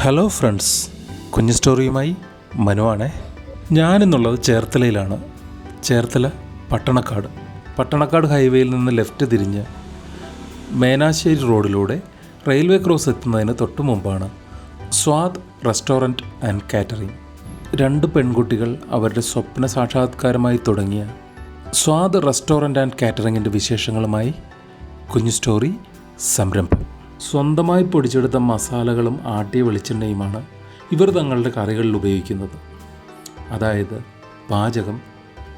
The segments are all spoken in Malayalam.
ഹലോ ഫ്രണ്ട്സ് കുഞ്ഞു സ്റ്റോറിയുമായി മനുവാണേ ഞാനെന്നുള്ളത് ചേർത്തലയിലാണ്. ചേർത്തല പട്ടണക്കാട്. പട്ടണക്കാട് ഹൈവേയിൽ നിന്ന് ലെഫ്റ്റ് തിരിഞ്ഞ് മേനാശ്ശേരി റോഡിലൂടെ റെയിൽവേ ക്രോസ് എത്തുന്നതിന് തൊട്ടു മുമ്പാണ് സ്വാദ് റെസ്റ്റോറന്റ് ആൻഡ് കാറ്ററിംഗ് രണ്ട് പെൺകുട്ടികൾ അവരുടെ സ്വപ്ന സാക്ഷാത്കാരമായി തുടങ്ങിയ സ്വാദ് റെസ്റ്റോറന്റ് ആൻഡ് കാറ്ററിങ്ങിന്റെ വിശേഷങ്ങളുമായി കുഞ്ഞു സ്റ്റോറി സംരംഭം. സ്വന്തമായി പൊടിച്ചെടുത്ത മസാലകളും ആട്ടിയ വെളിച്ചെണ്ണയുമാണ് ഇവർ തങ്ങളുടെ കറികളിൽ ഉപയോഗിക്കുന്നത്. അതായത് പാചകം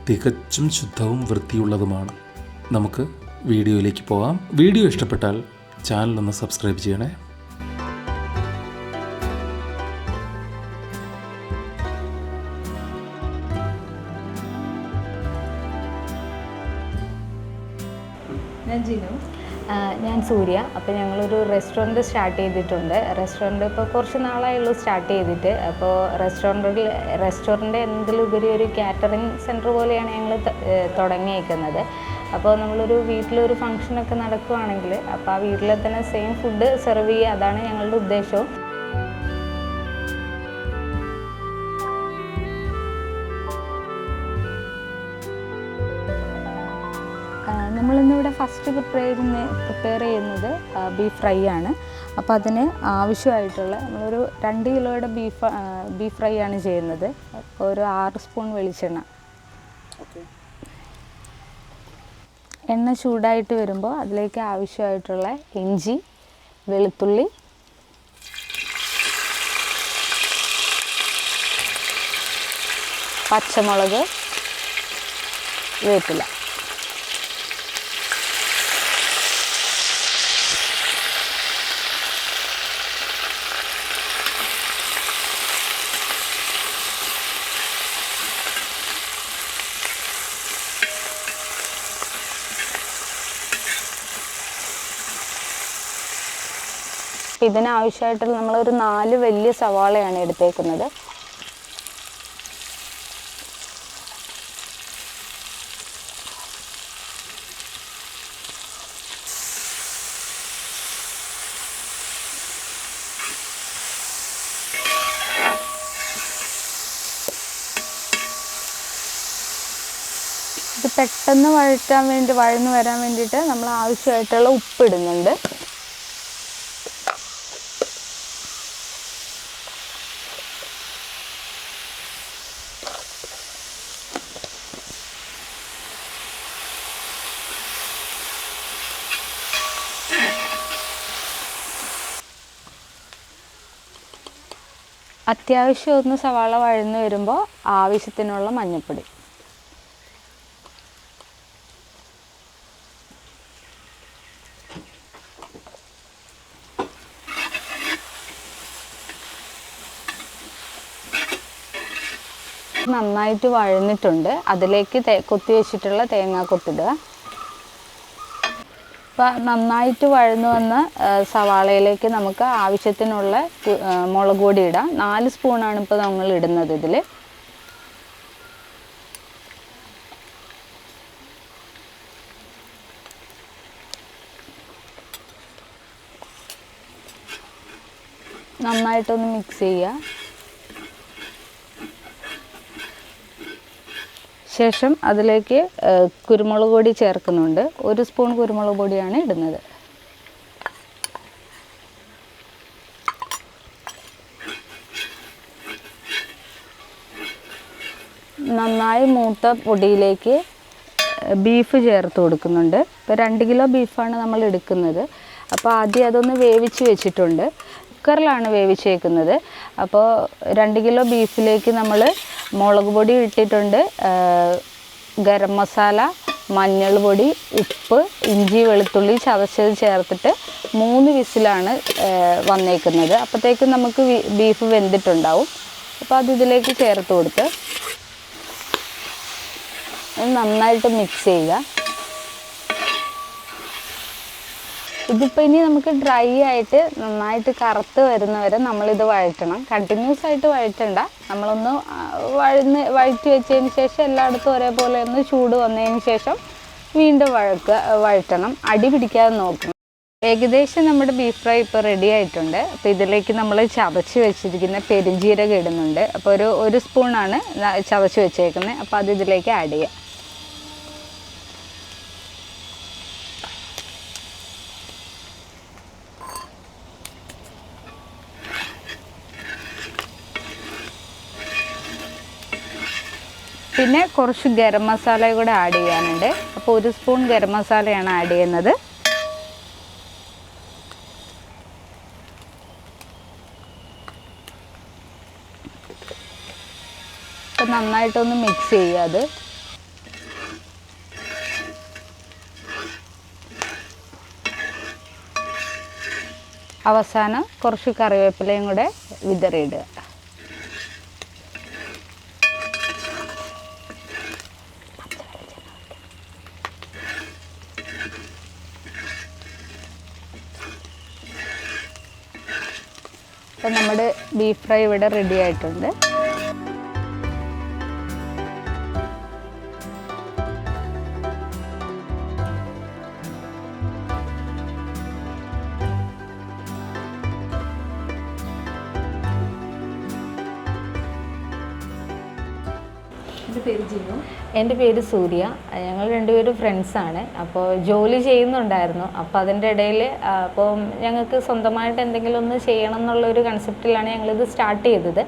തികച്ചും ശുദ്ധവും വൃത്തിയുള്ളതുമാണ്. നമുക്ക് വീഡിയോയിലേക്ക് പോകാം. വീഡിയോ ഇഷ്ടപ്പെട്ടാൽ ചാനലൊന്ന് സബ്സ്ക്രൈബ് ചെയ്യണേ. ഞാൻ ജിനു. ഞാൻ സൂര്യ. അപ്പോൾ ഞങ്ങളൊരു റെസ്റ്റോറന്റ് സ്റ്റാർട്ട് ചെയ്തിട്ടുണ്ട്. റെസ്റ്റോറന്റ് ഇപ്പോൾ കുറച്ച് നാളായുള്ളൂ സ്റ്റാർട്ട് ചെയ്തിട്ട്. അപ്പോൾ റെസ്റ്റോറന്റിൽ റെസ്റ്റോറന്റ് എന്നതിലുപരി ഒരു കാറ്ററിംഗ് സെന്റർ പോലെയാണ് ഞങ്ങൾ തുടങ്ങിയേക്കുന്നത്. അപ്പോൾ നമ്മളൊരു വീട്ടിലൊരു ഫംഗ്ഷനൊക്കെ നടക്കുവാണെങ്കിൽ അപ്പോൾ ആ വീട്ടിലെ തന്നെ സെയിം ഫുഡ് സെർവ് ചെയ്യുക. അതാണ് ഞങ്ങളുടെ ഉദ്ദേശവും. നമ്മളിന്നിവിടെ ഫസ്റ്റ് പ്രിപ്പയർ ചെയ്യുന്ന പ്രിപ്പയർ ചെയ്യുന്നത് ബീഫ് ഫ്രൈ ആണ്. അപ്പോൾ അതിന് ആവശ്യമായിട്ടുള്ള നമ്മളൊരു രണ്ട് കിലോയുടെ ബീഫ് ബീഫ് ഫ്രൈ ആണ് ചെയ്യുന്നത്. ഒരു ആറ് സ്പൂൺ വെളിച്ചെണ്ണ. എണ്ണ ചൂടായിട്ട് വരുമ്പോൾ അതിലേക്ക് ആവശ്യമായിട്ടുള്ള ഇഞ്ചി വെളുത്തുള്ളി പച്ചമുളക് വേപ്പില. ഇതിനാവശ്യമായിട്ടുള്ള നമ്മളൊരു നാല് വലിയ സവാളയാണ് എടുത്തേക്കുന്നത്. ഇത് പെട്ടെന്ന് വഴറ്റാൻ വേണ്ടി വഴന്ന് വരാൻ വേണ്ടിയിട്ട് നമ്മൾ ആവശ്യമായിട്ടുള്ള ഉപ്പിടുന്നുണ്ട്. അത്യാവശ്യം ഒന്ന് സവാള വഴന്ന് വരുമ്പോൾ ആവശ്യത്തിനുള്ള മഞ്ഞൾപ്പൊടി നന്നായിട്ട് വഴന്നിട്ടുണ്ട്. അതിലേക്ക് കൊത്തി വെച്ചിട്ടുള്ള തേങ്ങ കൊത്തിടുക. അപ്പോൾ നന്നായിട്ട് വഴന്നു വന്ന സവാളയിലേക്ക് നമുക്ക് ആവശ്യത്തിനുള്ള മുളക് പൊടി ഇടാം. നാല് സ്പൂണാണ് ഇപ്പോൾ നമ്മൾ ഇടുന്നത് ഇതിൽ നന്നായിട്ടൊന്ന് മിക്സ് ചെയ്യുക ശേഷം അതിലേക്ക് കുരുമുളക് പൊടി ചേർക്കുന്നുണ്ട്. ഒരു സ്പൂൺ കുരുമുളക് പൊടിയാണ് ഇടുന്നത്. നന്നായി മൂത്ത പൊടിയിലേക്ക് ബീഫ് ചേർത്ത് കൊടുക്കുന്നുണ്ട്. ഇപ്പോൾ രണ്ട് കിലോ ബീഫാണ് നമ്മൾ എടുക്കുന്നത്. അപ്പോൾ ആദ്യം അതൊന്ന് വേവിച്ച് വെച്ചിട്ടുണ്ട്. കുക്കറിലാണ് വേവിച്ചേക്കുന്നത്. അപ്പോൾ രണ്ട് കിലോ ബീഫിലേക്ക് നമ്മൾ മുളക് പൊടി ഇട്ടിട്ടുണ്ട്. ഗരം മസാല മഞ്ഞൾ പൊടി ഉപ്പ് ഇഞ്ചി വെളുത്തുള്ളി ചതച്ചത് ചേർത്തിട്ട് മൂന്ന് വിസിലാണ് വന്നേക്കുന്നത്. അപ്പോഴത്തേക്കും നമുക്ക് ബീഫ് വെന്തിട്ടുണ്ടാവും. അപ്പോൾ അത് ഇതിലേക്ക് ചേർത്ത് കൊടുത്ത് നന്നായിട്ട് മിക്സ് ചെയ്യുക. ഇതിപ്പോൾ ഇനി നമുക്ക് ഡ്രൈ ആയിട്ട് നന്നായിട്ട് കറുത്ത് വരുന്നവരെ നമ്മളിത് വഴറ്റണം. കണ്ടിന്യൂസ് ആയിട്ട് വഴറ്റണ്ട. നമ്മളൊന്ന് വഴന്ന് വഴറ്റി വെച്ചതിന് ശേഷം എല്ലായിടത്തും ഒരേപോലെ ഒന്ന് ചൂട് വന്നതിന് ശേഷം വീണ്ടും വഴക്കുക വഴറ്റണം. അടി പിടിക്കാതെ നോക്കണം. ഏകദേശം നമ്മുടെ ബീഫ് ഫ്രൈ ഇപ്പോൾ റെഡി ആയിട്ടുണ്ട്. അപ്പോൾ ഇതിലേക്ക് നമ്മൾ ചതച്ച് വെച്ചിരിക്കുന്ന പെരുംജീരകം ഇടുന്നുണ്ട്. അപ്പോൾ ഒരു ഒരു സ്പൂണാണ് ചതച്ച് വെച്ചേക്കുന്നത് അപ്പോൾ അത് ഇതിലേക്ക് ആഡ് ചെയ്യാം. പിന്നെ കുറച്ച് ഗരം മസാല കൂടെ ആഡ് ചെയ്യാനുണ്ട്. അപ്പോൾ ഒരു സ്പൂൺ ഗരം മസാലയാണ് ആഡ് ചെയ്യുന്നത്. നന്നായിട്ടൊന്ന് മിക്സ് ചെയ്യുക അത്. അവസാനം കുറച്ച് കറിവേപ്പിലയും കൂടെ വിതറിയിടുക. അപ്പം നമ്മുടെ ബീഫ് ഫ്രൈ ഇവിടെ റെഡി ആയിട്ടുണ്ട്. എന്റെ പേര് പേര് സൂര്യ. ഞങ്ങൾ രണ്ടുപേരും ഫ്രണ്ട്സാണ് അപ്പോൾ ജോലി ചെയ്യുന്നുണ്ടായിരുന്നു. അപ്പോൾ അതിന്റെ ഇടയിൽ അപ്പോൾ ഞങ്ങൾക്ക് സ്വന്തമായിട്ട് എന്തെങ്കിലും ഒന്ന് ചെയ്യണം എന്നുള്ളൊരു കൺസെപ്റ്റിലാണ് ഞങ്ങളിത് സ്റ്റാർട്ട് ചെയ്തത്.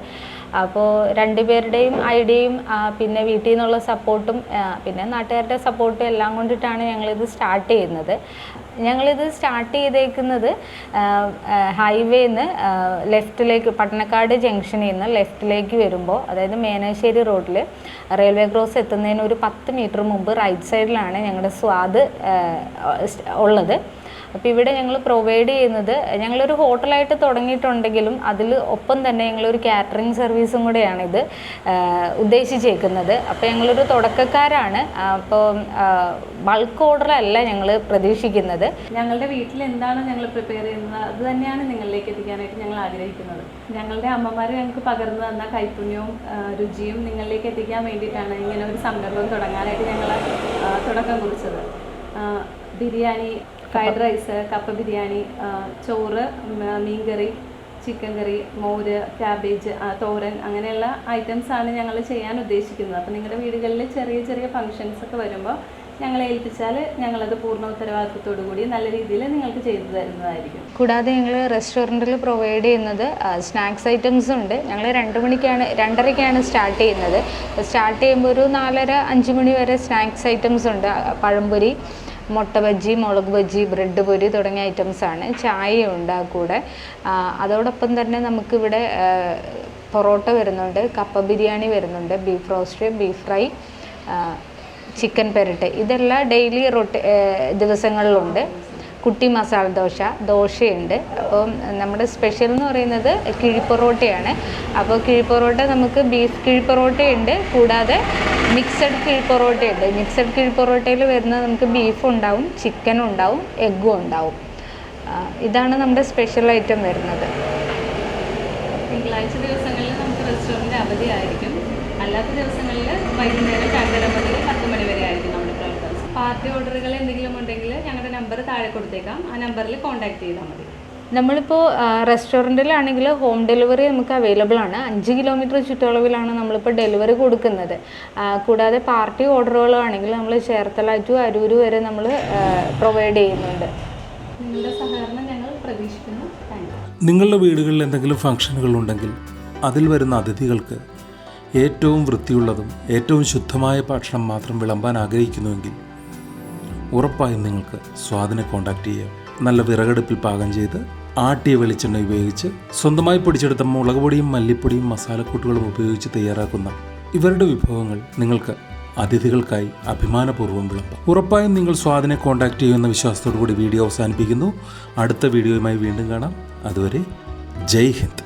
അപ്പോൾ രണ്ടുപേരുടെയും ഐഡിയയും പിന്നെ വീട്ടിൽ നിന്നുള്ള സപ്പോർട്ടും പിന്നെ നാട്ടുകാരുടെ സപ്പോർട്ടും എല്ലാം കൊണ്ടിട്ടാണ് ഞങ്ങളിത് സ്റ്റാർട്ട് ചെയ്യുന്നത്. ഞങ്ങളിത് സ്റ്റാർട്ട് ചെയ്തേക്കുന്നത് ഹൈവേന്ന് ലെഫ്റ്റിലേക്ക് പട്ടണക്കാട് ജംഗ്ഷനിൽ നിന്ന് ലെഫ്റ്റിലേക്ക് വരുമ്പോൾ അതായത് മേനാശ്ശേരി റോഡിൽ റെയിൽവേ ക്രോസ് എത്തുന്നതിന് ഒരു പത്ത് മീറ്റർ മുമ്പ് റൈറ്റ് സൈഡിലാണ് ഞങ്ങളുടെ സ്വാദ് ഉള്ളത്. അപ്പോൾ ഇവിടെ ഞങ്ങൾ പ്രൊവൈഡ് ചെയ്യുന്നത് ഞങ്ങളൊരു ഹോട്ടലായിട്ട് തുടങ്ങിയിട്ടുണ്ടെങ്കിലും അതിൽ ഒപ്പം തന്നെ ഞങ്ങളൊരു കാറ്ററിംഗ് സർവീസും കൂടെയാണ് ഇത് ആ, ഉദ്ദേശിച്ചേക്കുന്നത്. അപ്പോൾ ഞങ്ങളൊരു തുടക്കക്കാരാണ്. അപ്പോൾ ബൾക്ക് ഓർഡറല്ല ഞങ്ങൾ പ്രതീക്ഷിക്കുന്നത്. ഞങ്ങളുടെ വീട്ടിൽ എന്താണ് ഞങ്ങൾ പ്രിപ്പയർ ചെയ്യുന്നത്? അത് തന്നെയാണ് നിങ്ങളിലേക്ക് എത്തിക്കാനായിട്ട് ഞങ്ങൾ ആഗ്രഹിക്കുന്നത്. ഞങ്ങളുടെ അമ്മമാർ ഞങ്ങൾക്ക് പകർന്നു തന്ന കൈപ്പുണ്യവും രുചിയും നിങ്ങളിലേക്ക് എത്തിക്കാൻ വേണ്ടിയിട്ടാണ് ഇങ്ങനെ ഒരു സംരംഭം തുടങ്ങാനായിട്ട് ഞങ്ങൾ തുടക്കം കുറിച്ചത്. ബിരിയാണി ഫ്രൈഡ് റൈസ് കപ്പ ബിരിയാണി ചോറ് മീൻകറി ചിക്കൻ കറി മോര് ക്യാബേജ് തോരൻ അങ്ങനെയുള്ള ഐറ്റംസ് ആണ് ഞങ്ങൾ ചെയ്യാൻ ഉദ്ദേശിക്കുന്നത്. അപ്പോൾ നിങ്ങളുടെ വീടുകളിൽ ചെറിയ ചെറിയ ഫങ്ഷൻസ് ഒക്കെ വരുമ്പോൾ ഞങ്ങളെ ഏൽപ്പിച്ചാൽ ഞങ്ങളത് പൂർണ ഉത്തരവാദിത്വത്തോടു കൂടി നല്ല രീതിയിൽ നിങ്ങൾക്ക് ചെയ്തു തരുന്നതായിരിക്കും. കൂടാതെ ഞങ്ങൾ റെസ്റ്റോറന്റിൽ പ്രൊവൈഡ് ചെയ്യുന്നത് സ്നാക്സ് ഐറ്റംസ് ഉണ്ട്. ഞങ്ങൾ രണ്ട് മണിക്കാണ് രണ്ടരയ്ക്കാണ് സ്റ്റാർട്ട് ചെയ്യുന്നത്. സ്റ്റാർട്ട് ചെയ്യുമ്പോൾ ഒരു നാലര അഞ്ച് മണി വരെ സ്നാക്സ് ഐറ്റംസ് ഉണ്ട്. പഴംപൊരി മുട്ട ബജ്ജി മുളക് ബജ്ജി ബ്രെഡ് പൊരി തുടങ്ങിയ ഐറ്റംസാണ് ചായയുണ്ട് ആ കൂടെ. അതോടൊപ്പം തന്നെ നമുക്കിവിടെ പൊറോട്ട വരുന്നുണ്ട് കപ്പ ബിരിയാണി വരുന്നുണ്ട് beef roast beef fry chicken പെരട്ട്. ഇതെല്ലാം ഡെയിലി റൊട്ടി ദിവസങ്ങളിലുണ്ട്. കുട്ടി മസാല ദോശ ദോശയുണ്ട്. അപ്പം നമ്മുടെ സ്പെഷ്യൽ എന്ന് പറയുന്നത് കിഴിപ്പൊറോട്ടയാണ് അപ്പോൾ കിഴിപ്പൊറോട്ട നമുക്ക് ബീഫ് കിഴിപ്പൊറോട്ടയുണ്ട് കൂടാതെ മിക്സഡ് കിഴിപ്പൊറോട്ടയുണ്ട് മിക്സഡ് കിഴിപ്പൊറോട്ടയിൽ വരുന്ന നമുക്ക് ബീഫ് ഉണ്ടാവും ചിക്കനും ഉണ്ടാവും എഗ്ഗും ഉണ്ടാവും. ഇതാണ് നമ്മുടെ സ്പെഷ്യൽ ഐറ്റം വരുന്നത്. തിങ്കളാഴ്ച ദിവസങ്ങളിൽ നമുക്ക് റെസ്റ്റോറന്റ് അവധിയായിരിക്കും. അല്ലാത്ത ദിവസങ്ങളിൽ വൈകുന്നേരം രണ്ടര മുതൽ പത്ത് മണി വരെ പാർട്ടി ഓർഡറുകൾ എന്തെങ്കിലും ഉണ്ടെങ്കിൽ ഞങ്ങളുടെ നമ്പർ താഴെ കൊടുത്തേക്കാം. ആ നമ്പറിൽ കോൺടാക്ട് ചെയ്താൽ മതി. നമ്മളിപ്പോൾ റെസ്റ്റോറന്റിലാണെങ്കിൽ ഹോം ഡെലിവറി നമുക്ക് അവൈലബിൾ ആണ്. അഞ്ച് കിലോമീറ്റർ ചുറ്റളവിലാണ് നമ്മളിപ്പോൾ ഡെലിവറി കൊടുക്കുന്നത്. കൂടാതെ പാർട്ടി ഓർഡറുകളാണെങ്കിൽ നമ്മൾ ചേർത്തല ടു അരൂർ വരെ നമ്മൾ പ്രൊവൈഡ് ചെയ്യുന്നുണ്ട്. നിങ്ങളുടെ സഹകരണം ഞങ്ങൾ പ്രതീക്ഷിക്കുന്നു. നിങ്ങളുടെ വീടുകളിൽ എന്തെങ്കിലും ഫംഗ്ഷനുകൾ ഉണ്ടെങ്കിൽ അതിൽ വരുന്ന അതിഥികൾക്ക് ഏറ്റവും വൃത്തിയുള്ളതും ഏറ്റവും ശുദ്ധമായ ഭക്ഷണം മാത്രം വിളമ്പാൻ ആഗ്രഹിക്കുന്നുവെങ്കിൽ ഉറപ്പായും നിങ്ങൾക്ക് സ്വാദിനെ കോൺടാക്റ്റ് ചെയ്യാം. നല്ല വിറകടുപ്പിൽ പാകം ചെയ്ത് ആട്ടിയ വെളിച്ചെണ്ണ ഉപയോഗിച്ച് സ്വന്തമായി പൊടിച്ചെടുത്ത മുളക് പൊടിയും മല്ലിപ്പൊടിയും മസാലക്കൂട്ടുകളും ഉപയോഗിച്ച് തയ്യാറാക്കുന്ന ഇവരുടെ വിഭവങ്ങൾ നിങ്ങൾക്ക് അതിഥികൾക്കായി അഭിമാനപൂർവം വിളമ്പാം. ഉറപ്പായും നിങ്ങൾ സ്വാദിനെ കോൺടാക്ട് ചെയ്യുന്ന വിശ്വാസത്തോടു കൂടി വീഡിയോ അവസാനിപ്പിക്കുന്നു. അടുത്ത വീഡിയോയുമായി വീണ്ടും കാണാം. അതുവരെ ജയ് ഹിന്ദ്.